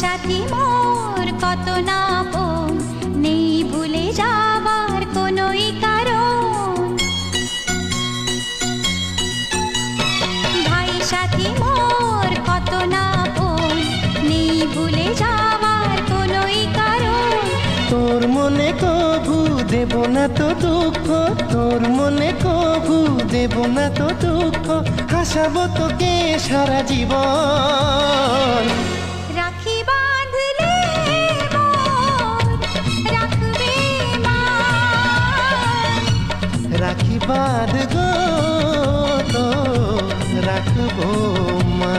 সাথী মোর কত না আপন, নেই ভুলে যাবার কোনোই কারণ। ভাই সাথী মোর কত না আপন, নেই ভুলে যাবার কোনোই কারণ। তোর মনে কভু দেব না তো দুঃখ তোর মনে কভু দেব না তো দুঃখ। হাসাবো তোকে সারা জীবন। बाद गो तो रखबो मा